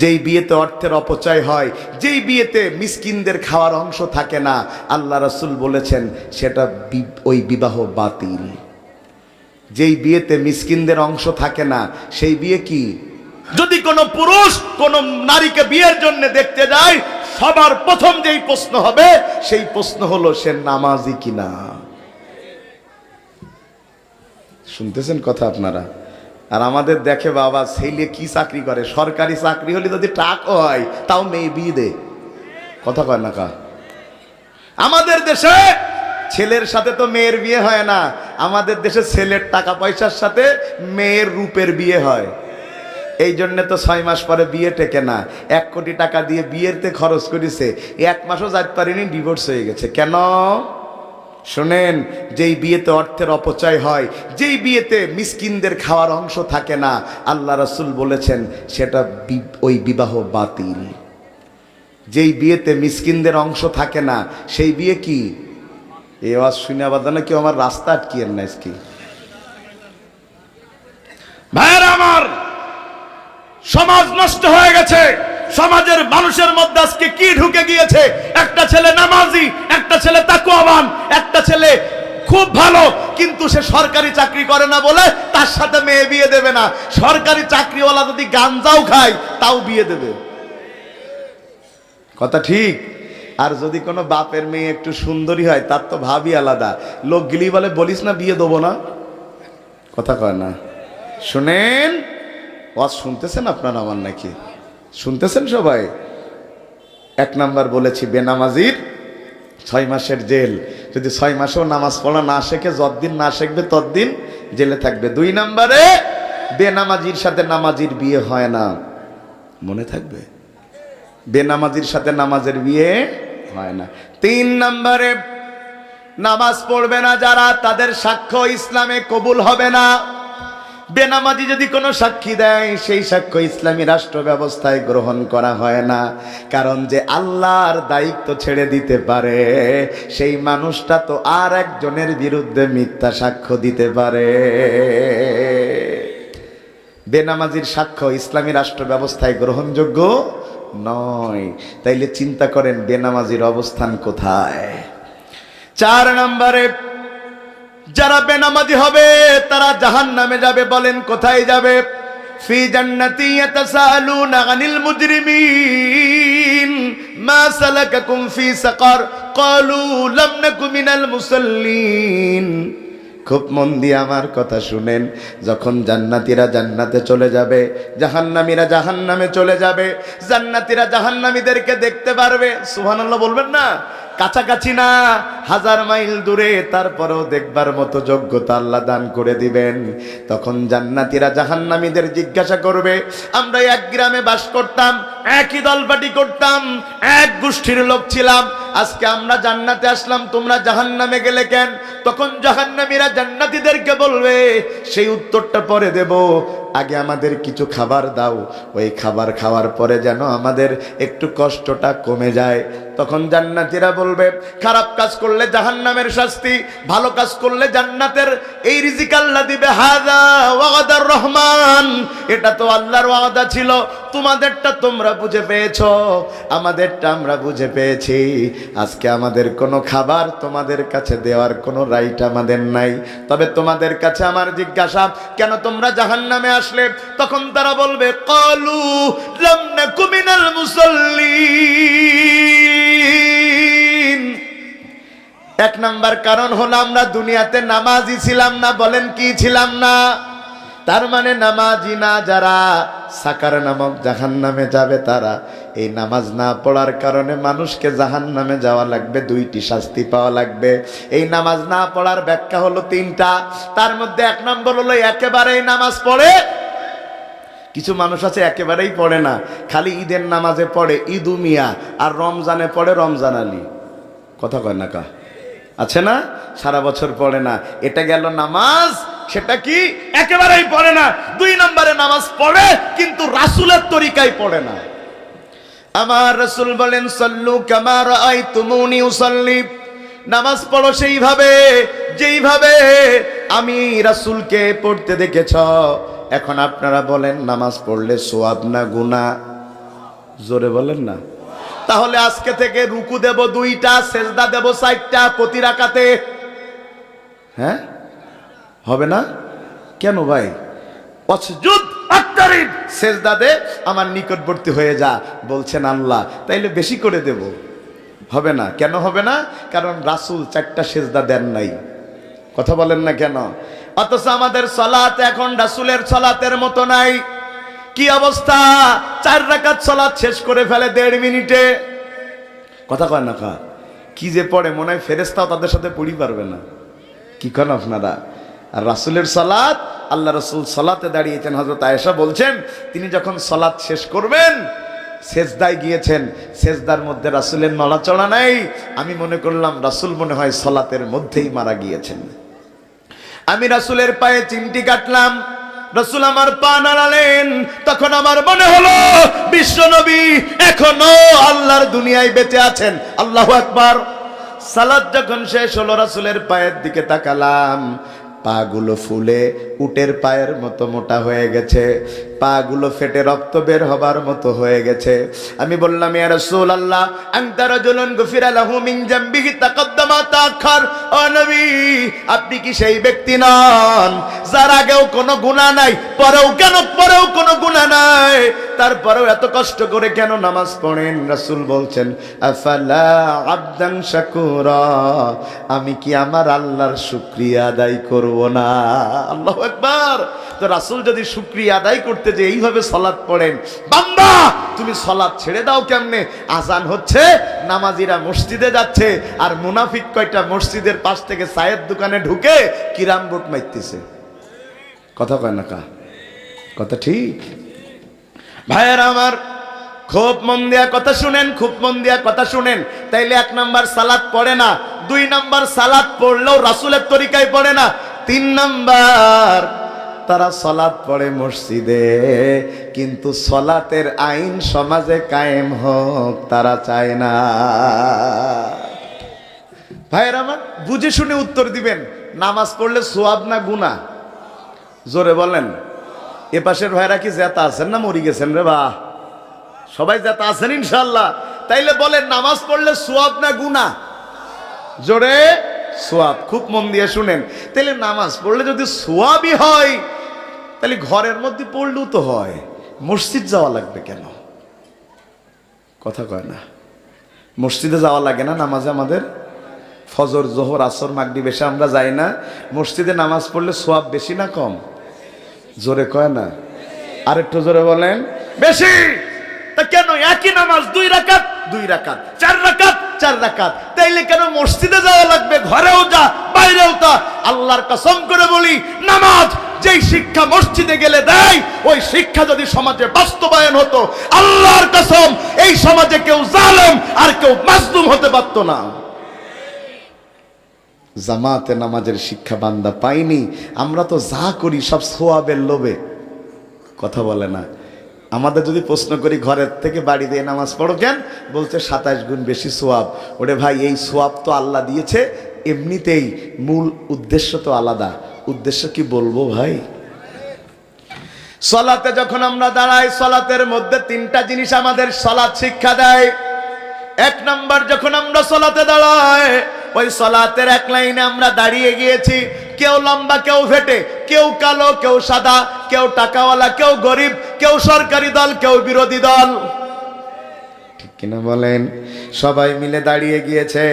যেই বিয়েতে অর্থের অপচয় হয়, যেই বিয়েতে মিসকিনদের খাওয়ার অংশ থাকে না, আল্লাহ রসুল বলেছেন, সেটা ওই বিবাহ বাতিল। যেই বিয়েতে মিসকিনদের অংশ থাকে না, সেই বিয়ে কি? যদি কোনো পুরুষ কোন নারীকে বিয়ের জন্য দেখতে যায়, সবার প্রথম যেই প্রশ্ন হবে, সেই প্রশ্ন হলো, সে নামাজি কিনা? শুনতেছেন কথা আপনারা? আর আমাদের দেখে বাবা, ছেলে কি চাকরি করে? সরকারি চাকরি হলে যদি টাক হয়, তাও মেয়ে বিয়ে দে। কথা কয় না কা? আমাদের দেশে ছেলের সাথে তো মেয়ের বিয়ে হয় না। আমাদের দেশে ছেলের টাকা পয়সার সাথে মেয়ের রূপের বিয়ে হয়। এই জন্যে তো ছয় মাস পরে বিয়ে টেকে না। এক কোটি টাকা দিয়ে বিয়েতে খরচ করেছে। এক মাসও যাইতে পারিনি ডিভোর্স হয়ে গেছে। কেন? শোনেন, যেই বিয়েতে অর্থের অপচয় হয়, যেই বিয়েতে মিসকিনদের খাওয়ার অংশ থাকে না, আল্লাহ রসুল বলেছেন, সেটা ওই বিবাহ বাতিল। যেই বিয়েতে মিসকিনদের অংশ থাকে না, সেই বিয়ে কি? এ আওয়াজ শুনে আবার না কেউ আমার রাস্তা আটকিয়েন না কি ভাইয়ের আমার, সমাজ নষ্ট হয়ে গেছে, সমাজের মানুষের মধ্যে আজকে কি ঢুকে গিয়েছে? একটা ছেলে নামাজি একটা ছেলে তাকুয়াবান, একটা ছেলে খুব ভালো, কিন্তু সে সরকারি চাকরি করে না বলে তার সাথে মেয়ে বিয়ে দেবে না। সরকারি চাকরিওয়ালা যদি গাঞ্জাও খায়, তাও বিয়ে দেবে। কথা ঠিক? আর যদি কোনো বাপের মেয়ে একটু সুন্দরী হয়, তার তো ভাবই আলাদা। লোক গিলি বলে, বলিস না, বিয়ে দেবো না? কথা কয় না। শুনেন? ওয়াজ শুনতেছেন আপনারা আমার নাকি? শুনতেছেন সবাই? এক নাম্বার বলেছি, বেনামাজির ছয় মাসের জেল। যদি ছয় মাসেও নামাজ পড়া না শেখে, যতদিন না শিখবে ততদিন জেলে থাকবে। দুই নাম্বারে, বেনামাজির সাথে নামাজির বিয়ে হয় না। মনে থাকবে? বেনামাজির সাথে নামাজের বিয়ে হয় না। তিন নম্বরে, নামাজ পড়বে না যারা, তাদের সাক্ষ্য ইসলামে কবুল হবে না। বেনামাজি যদি কোনো সাক্ষী দেয়, সেই সাক্ষ্য ইসলামী রাষ্ট্র ব্যবস্থায় গ্রহণ করা হয় না। কারণ যে আল্লাহর দায়িত্ব ছেড়ে দিতে পারে, সেই মানুষটা তো আর একজনের বিরুদ্ধে মিথ্যা সাক্ষ্য দিতে পারে। বেনামাজির সাক্ষ্য ইসলামী রাষ্ট্র ব্যবস্থায় গ্রহণযোগ্য নয়। তাইলে চিন্তা করেন, বেনামাজির অবস্থান কোথায়? চার নম্বরে যারা বেনামাজি হবে, তারা জাহান নামে যাবে বলেন কোথায় যাবে? ফি আনিল খুব মন দিয়ে আমার কথা শুনেন, যখন জান্নাতীরা জান্নাতে চলে যাবে, জাহান্নামীরা জাহান্নামে চলে যাবে, জান্নাতীরা জাহান্নামীদেরকে দেখতে পারবে, সুবহানাল্লাহ বলবেন না? কাছাকাছি না, হাজার মাইল দূরে, তারপরেও দেখবার মতো যোগ্যতা আল্লাহ দান করে দিবেন। তখন জান্নাতীরা জাহান্নামীদের জিজ্ঞাসা করবে, আমরা এক গ্রামে বাস করতাম, একই দলপাটি করতাম, এক গোষ্ঠীর লোক ছিলাম। আজকে আমরা জান্নাতে আসলাম, তোমরা জাহান্নামে গেলে কেন? তখন জাহান্নামীরা জান্নাতীদেরকে বলবে, সেই উত্তরটা পরে দেব। আগে আমাদের কিছু খাবার দাও। ওই খাবার খাওয়ার পরে যেন আমাদের একটু কষ্টটা কমে যায়। তখন জান্নাতিরা বলবে, খারাপ কাজ করলে জাহান নামের শাস্তি, ভালো কাজ করলে জান্নাতের, এই রিজিক আল্লাহ দিবে হাজা ওয়াদার রহমান। এটা তো আল্লাহর ওয়াদা ছিল। তোমাদেরটা তোমরা বুঝে পেয়েছ, আমাদেরটা আমরা বুঝে পেয়েছি। আজকে আমাদের কোনো খাবার তোমাদের কাছে দেওয়ার কোনো রাইট আমাদের নাই। তবে তোমাদের কাছে আমার জিজ্ঞাসা, কেন তোমরা জাহান্নামে আসলে? তখন তারা বলবে, কলু লাম নাকু মিনাল এক নাম্বার কারণ হলো আমরা দুনিয়াতে নামাজি ছিলাম না, বলেন কি ছিলাম না? তার মানে নামাজি না যারা, সাকার নামক জাহান নামে যাবে তারা। এই নামাজ না পড়ার কারণে মানুষকে জাহান নামে যাওয়া লাগবে, দুইটি শাস্তি পাওয়া লাগবে। এই নামাজ না পড়ার ব্যাখ্যা হলো তিনটা। তার মধ্যে এক নম্বর হলো একেবারেই নামাজ পড়ে। কিছু মানুষ আছে একেবারেই পড়ে না, খালি ঈদের নামাজে পড়ে ঈদু মিয়া আর রমজানে পড়ে রমজান আলী। কথা কয় না কা? আছে না? সারা বছর পড়ে না। এটা গেল নামাজ সেটা কি? একেবারেই পড়ে না। দুই নম্বরে নামাজ পড়ে, কিন্তু রাসুলের তরিকায় পড়ে না। আমার রসুল বলেন, সল্লু কামার আই উসল্লি। নামাজ পড়ো সেইভাবে, যেইভাবে আমি রাসুলকে পড়তে দেখেছ। এখন আপনারা বলেন, নামাজ পড়লে সোয়াব না গুনা জোরে বলেন না। তাহলে আজকে থেকে রুকু দেব দুইটা, সেজদা দেব চারটা প্রতি রাকাতে। হ্যাঁ? হবে না? কেন ভাই? অসজুদ দে আমার নিকটবর্তী হয়ে যা, বলছেন আল্লাহ। তাইলে বেশি করে দেব। হবে না। কেন হবে না? কারণ রাসুল চারটা সেজদা দেন নাই। কথা বলেন না কেন? অথচ আমাদের সলাত এখন রাসুলের সলাতের মতো নাই। কি অবস্থা? চার রাকাত সলাত শেষ করে ফেলে দেড় মিনিটে। কথা কয় না কা কি যে পড়ে, মনে হয় ফেরেস্তাও তাদের সাথে পড়ি পারবে না। কি করেন আপনারা? আর রাসুলের সালাত, আল্লাহ রসুল সালাতে দাঁড়িয়েছেন হজরত আয়েশা বলছেন, তিনি যখন সালাত শেষ করবেন, সেজদায় গিয়েছেন, সেজদার মধ্যে রাসুলের নড়াচড়া নেই। আমি মনে করলাম, রাসুল মনে হয় সলাতের মধ্যেই মারা গিয়েছেন। আমি রাসুলের পায়ে চিমটি কাটলাম, রসুল আমার পা নাড়ালেন, তখন আমার মনে হলো, বিশ্ব নবী এখনও আল্লাহর দুনিয়ায় বেঁচে আছেন। আল্লাহ আকবার। সালাদ যখন শেষ হলো, রাসুলের পায়ের দিকে তাকালাম পাগুলো ফুলে উটের পায়ের মতো মোটা হয়ে গেছে। পাগুলো ফেটে রক্ত বের হবার মতো হয়ে গেছে। আমি বললাম, ইয়া রাসূল আল্লাহ আনতা রাজুলুন গুফিরা লাহু মিন জামবিহি তাকাদ্দামা তাআখার। ও নবী, আপনি কি সেই ব্যক্তি নন যার আগেও কোনো গুনাহ নাই, পরেও কেন, পরেও কোনো গুনাহ নাই? তারপরেও এত কষ্ট করে কেন নামাজ পড়েন? রাসূল বলছেন, আফালা আবদান শাকুরা, আমি কি আমার আল্লাহর শুকরিয়া আদায় করব না? আল্লাহু আকবার। তো রাসূল যদি শুকরিয়া আদায় করতে যে এইভাবে সলাদ পড়েন, বান্দা, তুমি সলাদ ছেড়ে দাও কেমনে? আজান হচ্ছে, নামাজিরা মসজিদে যাচ্ছে, আর মুনাফিক কয়টা মসজিদের পাশ থেকে চায়ের দোকানে ঢুকে কিরাম বুট মারতেছে। কথা কয় না কা? কথা ঠিক? ভাইয়ের আমার, খুব মন দিয়া কথা শুনেন, খুব মন দিয়া কথা শুনেন। তাইলে এক নাম্বার সালাদ পড়ে না, দুই নাম্বার সালাদ পড়লেও রাসুলের তরিকায় পড়ে না, তিন নাম্বার তারা সলাৎ পড়ে মসজিদে, কিন্তু সলাতের আইন সমাজে কায়েম হোক, তারা চায় না। ভাইয়ের আমার, বুঝে শুনে উত্তর দিবেন, নামাজ পড়লে সোয়াব না গুনা জোরে বলেন। এ পাশের ভাইরা কি জেতা আছেন না মরি গেছেন রে বা সবাই জেতা আছেন ইনশাল্লাহ তাইলে বলেন, নামাজ পড়লে সোয়াব না গুনা জোরে? সোয়াব, খুব মন দিয়ে শুনেন। তাইলে নামাজ পড়লে যদি সোয়াবই হয় তাহলে ঘরের মধ্যে পড়লেও তো হয়। মসজিদ যাওয়া লাগবে কেন? কথা কয় না। মসজিদে যাওয়া লাগে না নামাজে আমাদের? ফজর, জোহর, আসর মাগরি বেশি আমরা যাই না। মসজিদে নামাজ পড়লে সোয়াব বেশি না কম? জোরে কয় না। আর একটু জোরে বলেন, বেশি! তা কেন একই নামাজ দুই রাকাত? দুই রাকাত, চার রাকাত চার রাকাত। তাইলে কেন মসজিদে যাওয়া লাগবে? ঘরেও যা, বাইরেও তা। আল্লাহর কসম করে বলি, নামাজ যেই শিক্ষা মসজিদে গেলে দেয়, ওই শিক্ষা যদি সমাজে বাস্তবায়ন হতো, আল্লাহর কসম, এই সমাজে কেউ জালেম আর কেউ মাজলুম হতে পারতো না। জামাতে নামাজের শিক্ষা বান্দা পাইনি আমরা তো যা করি সব সোয়াবের লোভে। কথা বলে না। আমাদের যদি প্রশ্ন করি, ঘরের থেকে বাড়ি দিয়ে নামাজ পড়ো কেন? বলছে সাতাশ গুণ বেশি সোয়াব। ওরে ভাই, এই সোয়াব তো আল্লাহ দিয়েছে, এমনিতেই মূল উদ্দেশ্য তো আলাদা। উদ্দেশ্য কি বলব ভাই? সলাতে যখন আমরা দাঁড়াই, সলাতের মধ্যে তিনটা জিনিস আমাদের সলাৎ শিক্ষা দেয়। এক নাম্বার, যখন আমরা সলাতে দাঁড়াই, ওই সলাতের এক লাইনে আমরা দাঁড়িয়ে গিয়েছি। কেউ লম্বা, কেউ ফেটে, কেউ কালো, কেউ সাদা, কেউ টাকাওয়ালা, কেউ গরিব, কেউ সরকারি দল, কেউ বিরোধী দল। ঠিক কিনা বলেন? সবাই মিলে দাঁড়িয়ে গিয়েছে।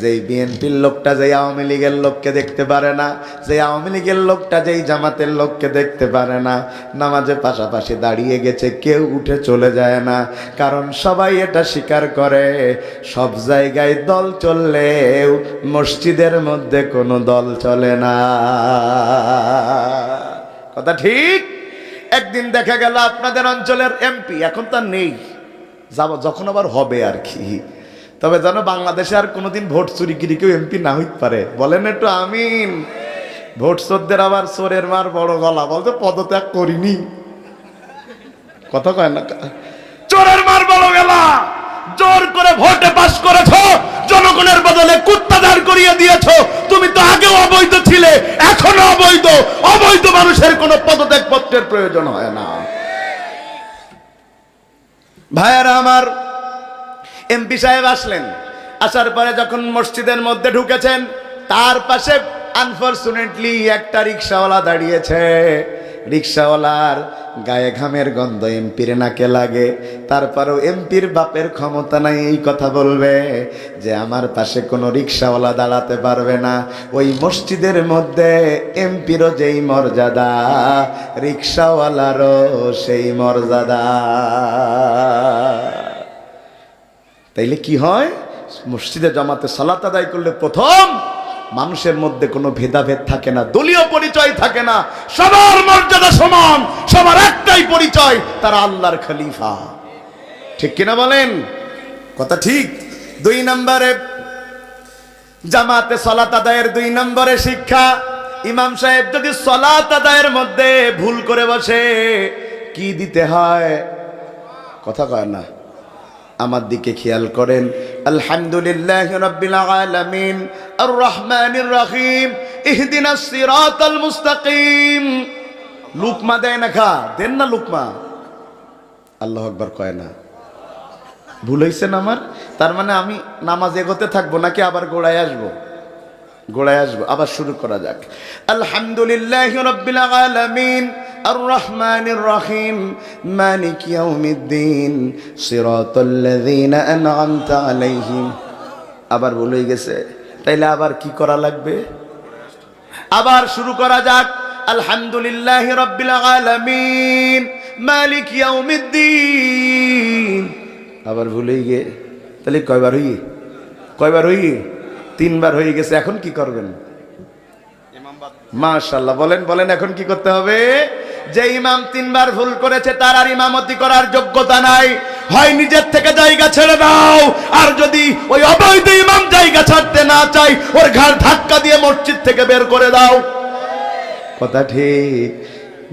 যেই বিএনপির লোকটা, যেই আওয়ামী লীগের লোককে দেখতে পারে না যে আওয়ামী লীগের লোকটা, যেই জামাতের লোককে দেখতে পারে না নামাজে পাশাপাশি দাঁড়িয়ে গেছে, কেউ উঠে চলে যায় না। কারণ সবাই এটা স্বীকার করে, সব জায়গায় দল চললেও মসজিদের মধ্যে কোনো দল চলে না। কথা ঠিক? একদিন দেখা গেল আপনাদের অঞ্চলের এমপি, এখন তো নেই। যাব যখন আবার হবে আর কি। তবে যেন বাংলাদেশে আর কোনোদিন ভোট চুরি কিরি কেউ এমপি না হইতে পারে। বলেন একটু আমিন। ভোট চোরদের আবার চোরের মার বড় গলা। বলতে পদত্যাগ করিনি। কথা কয় না। চোরের মার বড় গলা। জোর করে ভোটে পাস করেছ। জনগণের বদলে কুত্তা দাঁড় করিয়ে দিয়েছ। তুমি তো আগেও অবৈধ ছিলে, এখনও অবৈধ। অবৈধ মানুষের কোনো পদত্যাগ পত্রের প্রয়োজন হয় না। ভাইয়ারা আমার এমপি সাহেব আসলেন। আসার পরে যখন মসজিদের মধ্যে ঢুকেছেন, তার পাশে আনফরচুনেটলি একটা রিক্সাওয়ালা দাঁড়িয়েছে। রিক্সাওয়ালার গায়ে ঘামের গন্ধ এমপির নাকে লাগে। তারপরেও এমপির বাপের ক্ষমতা নাই, এই কথা বলবে যে আমার পাশে কোনো রিক্সাওয়ালা দাঁড়াতে পারবে না। ওই মসজিদের মধ্যে এমপিরও যেই মর্যাদা, রিক্সাওয়ালারও সেই মর্যাদা। তাইলে কি হয়? মসজিদে জমাতে সালাত আদায় করলে প্রথম মানুষের মধ্যে কোনো ভেদাভেদ থাকে না, দলীয় পরিচয় থাকে না, সবার মর্যাদা সমান, সবার একটাই পরিচয়, তারা আল্লাহর খলিফা। ঠিক কিনা বলেন? কথা ঠিক? দুই নম্বরে, জামাতে সলাত আদায়ের দুই নম্বরে শিক্ষা। ইমাম সাহেব যদি সলাত আদায়ের মধ্যে ভুল করে বসে, কি দিতে হয়? কথা কয় না। আমার দিকে খেয়াল করেন। আলহামদুলিল্লাহ রাব্বিল আলামিন আর রহমানির রহিম ইহদিনাস সিরাতাল মুস্তাকিম। লুকমা দেয় না দেন না লুকমা। আল্লাহ কয় না। ভুল আমার? তার মানে আমি নামাজ এগোতে থাকব নাকি আবার গোড়ায় আসব? গোড়ায় আসব, আবার শুরু করা যাক। আলহামদুলিল্লাহ রব্বিল আলামিন আর রহমানির রহিম মালিক ইয়াউমিদ্দিন সিরাতাল্লাযীনা আন'আমতা আলাইহিম। আবার বলে গেছে। তাইলে আবার কি করা লাগবে? আবার শুরু করা যাক। আলহামদুলিল্লাহ রব্বিল আলামিন মালিক ইয়াউমিদ্দিন। আবার ভুলেই গে তাহলে কয়বার হই কয়বার হই তিনবার হয়ে গেছে এখন কি করবেন? মাশাল্লাহ বলেন বলেন এখন কি করতে হবে? যে ইমাম তিনবার ভুল করেছে তার আর ইমামতি করার যোগ্যতা নাই। হয় নিজের থেকে জায়গা ছেড়ে দাও, আর যদি ওই অবৈধ ইমাম জায়গা ছাড়তে না চাই, ওর ঘাড় ধাক্কা দিয়ে মসজিদ থেকে বের করে দাও। কথা ঠিক?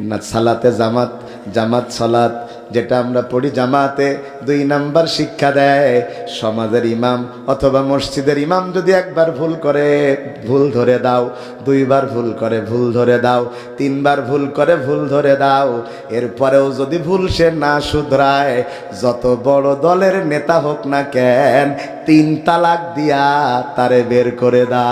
না সালাতে জামাত জামাত সালাত যেটা আমরা পড়ি জামাতে, দুই নাম্বার শিক্ষা দেয়। সমাজের ইমাম অথবা মসজিদের ইমাম যদি একবার ভুল করে, ভুল ধরে দাও। দুইবার ভুল করে, ভুল ধরে দাও। তিনবার ভুল করে, ভুল ধরে দাও। এরপরেও যদি ভুল সে না শুধরায়, যত বড় দলের নেতা হোক না কেন, তিন তালাক দিয়া তারে বের করে দা